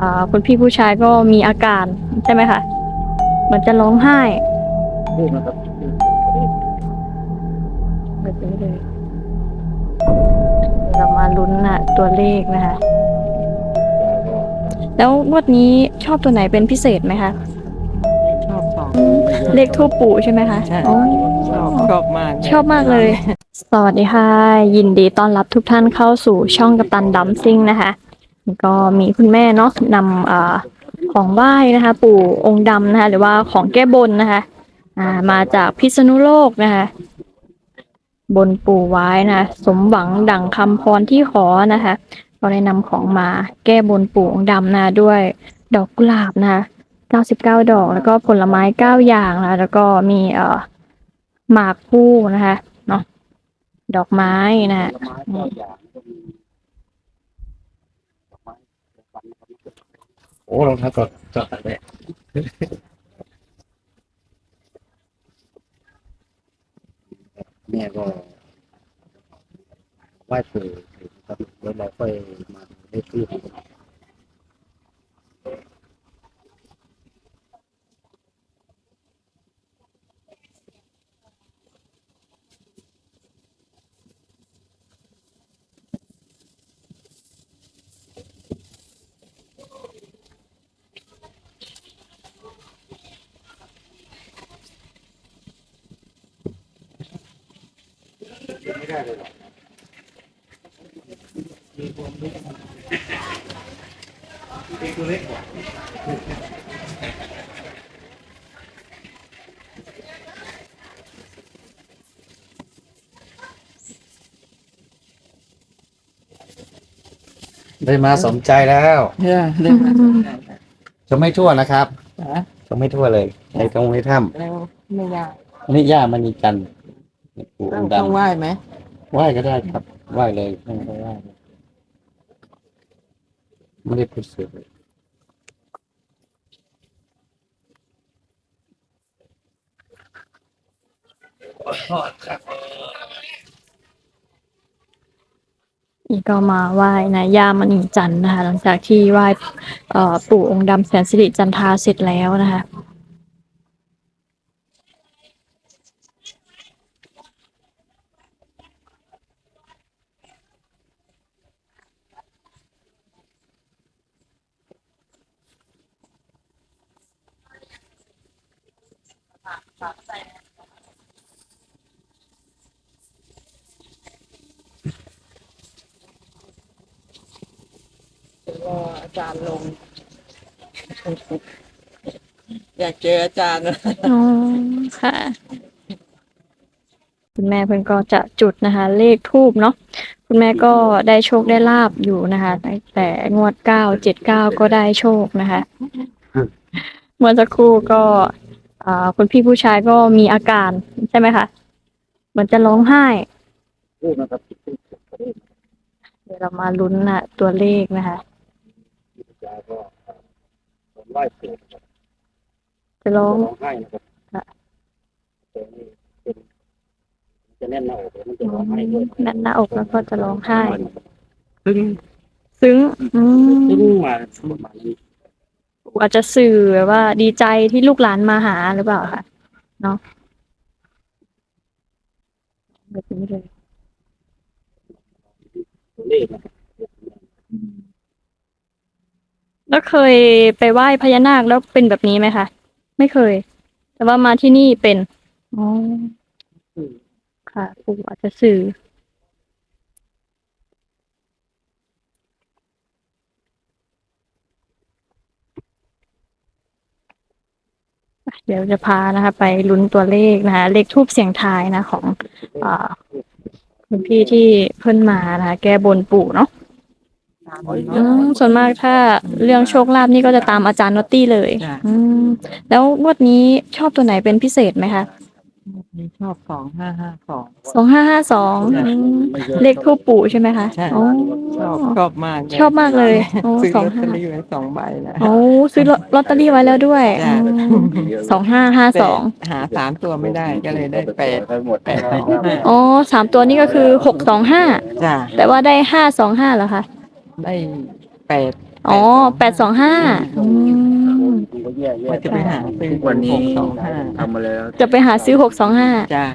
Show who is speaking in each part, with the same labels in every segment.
Speaker 1: อ่าคุณพี่ผู้ชายก็มีอาการใช่ไหมคะเหมือนจะร้องไห้
Speaker 2: พูดนะครับ
Speaker 1: แบบนี้เลยเดี๋ยวเรามาลุ้นนะตัวเลขนะคะ แล้วงวดนี้ชอบตัวไหนเป็นพิเศษไหมคะ
Speaker 3: ชอบสอง
Speaker 1: เลขทูปปู่ใช่ไหมคะ
Speaker 3: ใช่
Speaker 1: อ๋อ
Speaker 3: ชอบชอบมาก
Speaker 1: ชอบมากเลย สวัสดีค่ะ ยินดีต้อนรับทุกท่านเข้าสู่ช่องกัปตันดัมซิงนะคะ ก็มีคุณแม่เนาะนำอของไหว้นะคะ ปู่องค์ดำนะคะ หรือว่าของแก้บนนะคะามาจากพิษณุโลกนะคะ บนปู่ไว้นะะสมหวังดังคำพรที่ขอนะคะก็ได้นำของมาแก้บนปู่องค์ดำนะะด้วยดอกกุหลาบนะคะ99 ดอก แล้วก็ผลไม้ 9 อย่างนะะแล้วก็มีเอ่อหมากคู่นะคะเนาะดอกไม้นะคะ
Speaker 2: โอ้รองเท้าจอดจอดอะไรแม่ก็ไหว้ปู่ครับแล้วเราค่อยมาได้ที่ ได้มาสมใจแล้ว
Speaker 3: เออเรื่องนั้น
Speaker 2: จะไม่ทั่วนะครับ
Speaker 3: นะ
Speaker 2: จะไม่ทั่วเลยในตรงในถ้
Speaker 3: แล้วไม่ยากำ
Speaker 2: อันนี้ย่ามันมีกันปู่อ
Speaker 3: ต้อง
Speaker 2: งค์
Speaker 3: ต้อง
Speaker 2: ดำ
Speaker 3: ไหว้ไหม
Speaker 2: ไหว้ก็ได้ครับไหว้เลยไม่ต้องไหว้เลยไม่ได้พูดเสียเลย
Speaker 1: นี่ก็มาไหว้นะย่ามณีจันทร์นะคะ หลังจากที่ไหว้เอ่อปู่องค์ดำแสนสิริจันทราเสร็จแล้วนะคะ
Speaker 3: ออาจารย์ลง อยากเจออาจารย์นะ
Speaker 1: อ๋อค่ะ คุณแม่เพิ่นก็จะจุดนะคะ เลขทูบเนาะคุณแม่ก็ได้โชคได้ลาบอยู่นะคะตั้งแต่งวดเก้าเจ็ดเก้าก็ได้โชคนะคะเมื่อสักครู่ก็อ่าคุณพี่ผู้ชายก็มีอาการใช่ไหมคะเหมือนจะร้องไห้
Speaker 2: พูดนะครับ
Speaker 1: เดี๋ยวเรามาลุ้นนะตัวเลขนะคะ
Speaker 2: ยาก็ไหว้ปู่ครับ
Speaker 1: จะร้อง
Speaker 2: ร้องไห้นะครับ
Speaker 1: ค่ะ
Speaker 2: แต่นี่เป็นจะแน่นหน้าอกเลยมันจะร้องไห้ด้วย
Speaker 1: แน่นหน้าอกแล้วก็จะร้องไห้
Speaker 2: ซึ่ง
Speaker 1: ซึ้งอืม
Speaker 2: ซึ่งมาประมาณนี้
Speaker 1: อาจจะสื่อแบบว่าดีใจที่ลูกหลานมาหาหรือเปล่าคะเนาะแบบนี้เลย
Speaker 2: ตัวเลขนะครับ
Speaker 1: แล้วเคยไปไหว้พญานาคแล้วเป็นแบบนี้ไหมคะ ไม่เคย แต่ว่ามาที่นี่เป็น อ๋อ ค่ะ ปู่อาจจะสื่อ เดี๋ยวจะพานะคะ ไปลุ้นตัวเลขนะคะเลขทูบเสียงทายนะ ของอ่าคุณพี่ที่เพิ่นมานะคะ แก้บนปู่เนาะ อืมส่วนมากถ้าเรื่องโชคลาภนี่ก็จะตามอาจารย์นอตตี้เลย
Speaker 3: จ้ะ
Speaker 1: อืมแล้วงวดนี้ชอบตัวไหนเป็นพิเศษไหมคะ
Speaker 3: นี่ชอบสองห้าห้าสอง
Speaker 1: สองห้าห้าสองเลขทูปปู่ใช่ไหมคะ
Speaker 3: ใช่
Speaker 1: อ๋อ
Speaker 3: ชอบชอบมากเลย
Speaker 1: ชอบมากเลยโอ้
Speaker 3: ซื้อ
Speaker 1: ส
Speaker 3: ล
Speaker 1: อง
Speaker 3: อตเตอ
Speaker 1: ห้า
Speaker 3: รี่ไว้สองใบนะ
Speaker 1: โอ้ซื้อลอลอตเตอรี่ไว้แล้วด้วย
Speaker 3: จ้ะ
Speaker 1: สองห้าห้า
Speaker 3: แต่
Speaker 1: สอง
Speaker 3: หาสามตัวไม่ได้ก็เลยได้แปด
Speaker 2: ไปหมด
Speaker 3: แปดสองห้า
Speaker 1: อ๋อสามตัวนี้ก็คือหกสองห้า
Speaker 3: จ้า
Speaker 1: แต่ว่าได้ห้าสองห้าเหรอคะ
Speaker 3: ได้แปด
Speaker 1: อ๋อแปดสองห้าอืม
Speaker 2: มันก็แย่แย่
Speaker 3: ว่าจะไปหาซื้อ
Speaker 2: วันนี้
Speaker 3: หกสองห้า
Speaker 2: ทำมาแล้ว
Speaker 1: จะไปหาซื้อหกสองห้า
Speaker 3: จ้า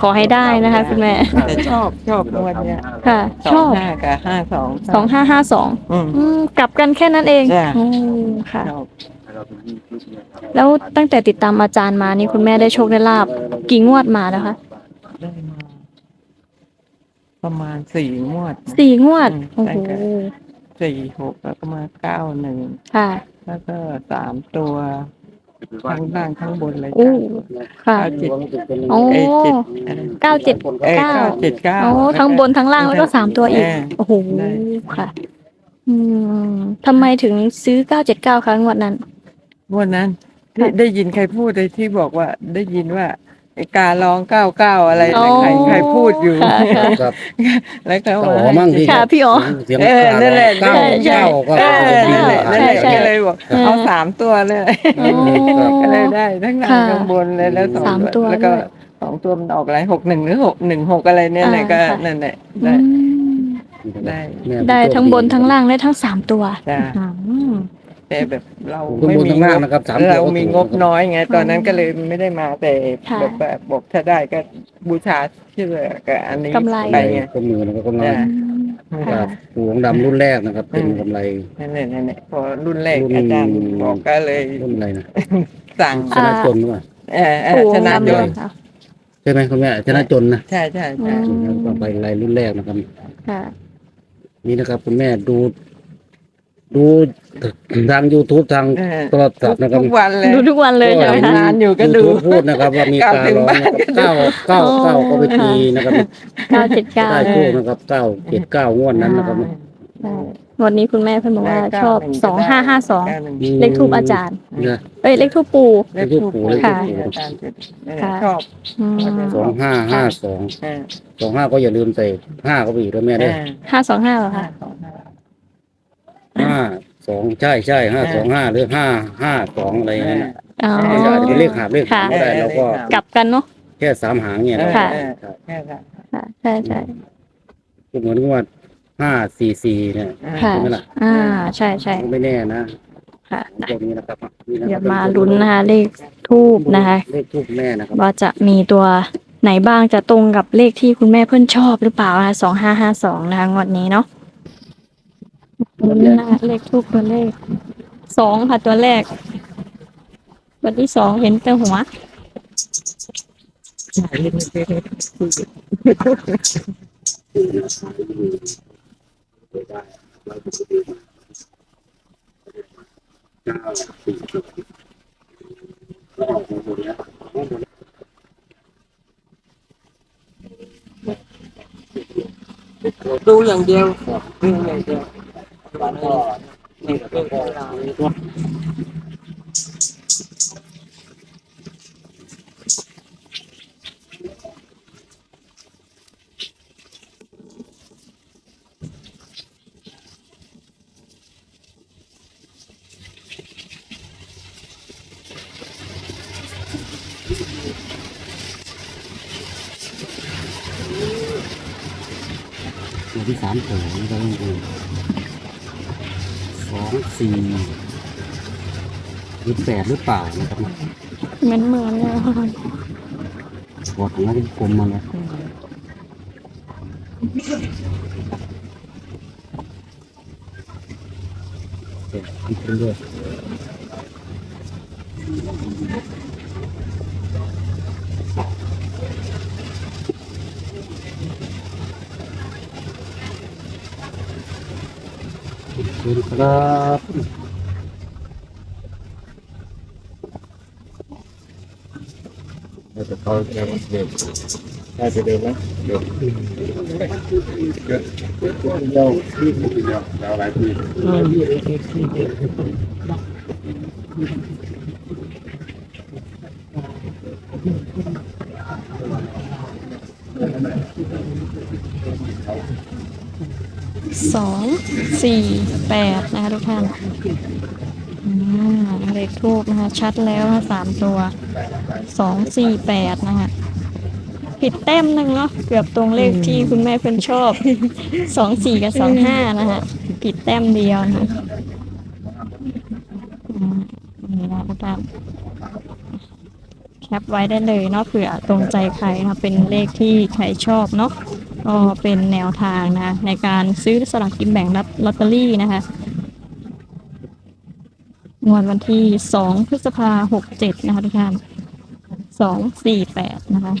Speaker 1: ขอให้ได้นะคะคุณแม่
Speaker 3: แต่ชอบชอบงวดเนี้ย
Speaker 1: ค่ะ
Speaker 3: ส
Speaker 1: ช
Speaker 3: อง
Speaker 1: อบ
Speaker 3: ห้ากับห้าสอง
Speaker 1: สองห้าห้าสอง
Speaker 3: อืม
Speaker 1: อืมกลับกันแค่นั้นเอง
Speaker 3: จ้ะ
Speaker 1: อืมค่ะ
Speaker 3: ชอบ
Speaker 1: แล้วตั้งแต่ติดตามอาจารย์มานี่คุณแม่ได้โชคได้ลาบกี่งวดมาแล้วคะ
Speaker 3: ได้มา ประมาณสี่งวด
Speaker 1: สี่งวด
Speaker 3: อืม
Speaker 1: โอ้โห
Speaker 3: ใช่ค่ะสี่หกแล้วก็มาเก้าหนึ่ง
Speaker 1: ค่ะ
Speaker 3: แล้วก็สามตัวทั้งล่างทั้งบนเลย
Speaker 1: โอ้
Speaker 3: จ้ะ
Speaker 1: ค่ะ
Speaker 3: เก้าเจ็ด
Speaker 1: โอ้
Speaker 3: เอ้ยเจ็ดอะไร
Speaker 1: เก้าเจ็ด
Speaker 3: เอ้ย
Speaker 1: เก้า
Speaker 3: เก้าเจ็ดเก้า
Speaker 1: โอ้ทั้งบนทั้งล่างแล้วก็สามตัวอีก
Speaker 3: เโอ้
Speaker 1: โห
Speaker 3: ได้
Speaker 1: ค่ะ อืมทำไมถึงซื้อเก้าเจ็ดเก้าครั้งวันนั้น
Speaker 3: งวันนั้น
Speaker 1: ค่ะ
Speaker 3: ได้ได้ยินใครพูดเลยที่บอกว่าได้ยินว่า ไอ้การร้องเก้าเก้าอะไร
Speaker 1: อ๋อ
Speaker 3: นะใครใครพูดอยู่
Speaker 1: ค่ะค่ะ
Speaker 2: ครับ
Speaker 3: แล้วก็
Speaker 2: ก็
Speaker 3: มา
Speaker 2: อ๋อมั่งดี
Speaker 1: ค่ะพี่อ๋อ
Speaker 2: เสียง
Speaker 3: เออนั่นแหละ
Speaker 2: เก้า
Speaker 1: ใช่
Speaker 2: เก้าก็
Speaker 3: เออ
Speaker 2: ดี
Speaker 3: นั่นแหละ
Speaker 2: กว่า
Speaker 3: นั่นแหละ
Speaker 1: ใช่
Speaker 3: ก็เลยบอก
Speaker 1: เออ
Speaker 3: เอาสามตัวเลย
Speaker 1: อ๋อ
Speaker 3: ก็เลยได้ทั้งล่าง
Speaker 1: ค่ะ
Speaker 3: ทั้งบนเลยแล้วสอง
Speaker 1: สามตัว
Speaker 3: แล้วก็
Speaker 1: ด้วย
Speaker 3: สองตัวมันออกอะไรหกหนึ่งหรือหกหนึ่งหกอะไรเนี่ยแหละ
Speaker 1: อ่า
Speaker 3: ก็
Speaker 1: ค่ะ
Speaker 3: นั่นแหละ
Speaker 1: อื
Speaker 3: ได้
Speaker 1: ม
Speaker 3: ได้
Speaker 1: ได้ทั้งบนทั้งล่างได้ทั้งสามตัว
Speaker 3: จ้า
Speaker 1: อืม
Speaker 3: แต่แบบเรา
Speaker 2: ทั้ง
Speaker 3: ไม่
Speaker 2: บน
Speaker 3: มี
Speaker 2: ทั้งล่างนะครับสามตัว
Speaker 3: เรา
Speaker 2: ก็
Speaker 3: มี
Speaker 2: ถูก
Speaker 3: งบน้อยไงตอนนั้นก็เลยไม่ได้มาแต่
Speaker 1: ค่ะ
Speaker 3: แบบแบบบอกถ้าได้ก็บูชาเชื่อกับอันนี้
Speaker 1: กำไร
Speaker 3: ไปไง
Speaker 2: ก็มือนะครับกำลัง
Speaker 3: จ้ะ
Speaker 1: อืม
Speaker 2: ค
Speaker 1: ค่ะ
Speaker 2: รับหลวงดำรุ่นแรกนะครับ เป็นกำไร
Speaker 3: นั่นแหละนั่นแหละพอรุ่นแรก
Speaker 2: รุ่น
Speaker 3: อาจารย์บอกก็เลย
Speaker 2: รุ่นอะไรนะ
Speaker 3: สั่ง
Speaker 2: ชนะจนหรือเปล่า
Speaker 3: เออเออ
Speaker 1: ปู่
Speaker 3: ชนะ
Speaker 1: ดำ
Speaker 3: จ
Speaker 1: เล
Speaker 3: น
Speaker 1: ยค่ะ
Speaker 2: ใช่ไหมคุณแม่ชนะจนนะ
Speaker 3: ใช่ใช่ใช่
Speaker 1: อืม
Speaker 2: กำไรอะไรรุ่นแรกนะครับ
Speaker 1: ค่ะ
Speaker 2: นี่นะครับคุณแม่ดู ดูทาง YouTube ทาง
Speaker 3: เออ
Speaker 2: โทรศัพท์นะครับ
Speaker 3: ทุกวันเลย
Speaker 1: ดูทุกวันเลยใช่ไหมคะ
Speaker 3: นานอยู่ก็ดู
Speaker 2: YouTube พูดนะครับ ว่ามีการร้องนะครับเก้าเก้าเก้าก็ไปตีนะครับ
Speaker 1: เก้าเจ็ดเก้า
Speaker 2: ได้โชคนะครับเก้าเจ็ดเก้างวดนั้นนะครับ
Speaker 1: ใช่วันนี้คุณแม่เพิ่นบอกว่าชอบสองห้าห้าสอง
Speaker 3: ก้หนึ่ง
Speaker 1: เลขทูปอาจารย์
Speaker 2: นะ
Speaker 1: เอ้ยเลขทูปปู่
Speaker 3: เลขทูปปู่
Speaker 2: เลขทูปปู่
Speaker 3: อาจารย์จุดเออ
Speaker 1: ค่ะ
Speaker 3: ชอบ
Speaker 1: อืม
Speaker 2: สองห้าห้าสอง
Speaker 3: เออ
Speaker 2: สองห้าก็อย่าลืมใส่ห้าก็ไปอีกด้วยแม่
Speaker 3: เอ
Speaker 2: ด้วย
Speaker 3: อ
Speaker 1: ห้าสองห้าเหรอ
Speaker 3: ห้า
Speaker 1: คะ
Speaker 3: สอง ห้า
Speaker 2: ห้าสองใช่ใช่ห้าสองห้าหรือห้าห้าสองอะไรอย่างนั้นน่ะ
Speaker 1: อ๋อ
Speaker 2: ไม่ใช่อาจจะเป็นเลขหาบเลขหางก็ได้
Speaker 3: ค่ะ
Speaker 2: เราก็
Speaker 1: กลับกันเนาะ
Speaker 2: แค่สามหางเนี่ยนะ
Speaker 1: ค่ะ
Speaker 3: เออเออแค่นั้น
Speaker 1: ค่ะใช่ใช่
Speaker 2: ก็เหมือนกับว่าห้าสี่สี่เนี่ย
Speaker 1: ค่ะ
Speaker 2: ใช่ไหมล่ะ
Speaker 1: อ่า ใช่ใช่
Speaker 2: ไม่แน่นะ
Speaker 1: ค่ะ
Speaker 2: ตรงนี้นะครับนี่นะค
Speaker 1: เดี๋
Speaker 2: รั
Speaker 1: ย
Speaker 2: บ
Speaker 1: วมาลุ้นนะคะเลขทูบนะคะ
Speaker 2: เลขทูบแม่นะครับ
Speaker 1: ว่าจะมีตัวไหนบ้างจะตรงกับเลขที่คุณแม่เพื่อนชอบหรือเปล่านะคะสองห้าห้าสองนะคะงวดนี้เนาะ ลุ้นนะคะเลขทูบตัวเลขสองค่ะตัวแรก ตัวที่สองเห็นแต่หัว
Speaker 3: ดูอย่างเดียวดูอย่างเดียวนี่ก็เว ลา
Speaker 2: ตัวที่สามโถนะครับทุกคนส องสี่หรือแปดหรือเปล่านะครับ
Speaker 1: เหมือนเหมือนเลยค่ะ
Speaker 2: บอดของเราเป็นกลมมาแล้วเดี๋ยวอีกเรื่อยขอบคุณครับเราจะเข้าแก้วเด็กได้ไปเดิมไหมเดี๋ยวเดี๋ย วเดี๋ยวที่เดียวเดี๋ยวอะไรที่
Speaker 1: สองสี่แปดนะคะทุกท่านอืมเลขทูบนะคะ ชัดแล้วนะคะสามตัวสองสี่แปดนะคะผิดแต้มหนึ่งเนาะเกือบตรงเลขที่คุณแม่เพิ่อนชอบสองสี่กับสองห้านะฮะผิดแต้มเดียวนะอืมนี่นะทุกท่านแคปไว้ได้เลยเนาะเผื่อตรงใจใครนะเป็นเลขที่ใครชอบเนาะ ก็เป็นแนวทางนะในการซื้อสลากกินแบ่งรับลอตเตอรี่นะคะงวดวันที่ 2 พฤษภาหกเจ็ดนะคะทุกท่าน2 4 8 นะคะ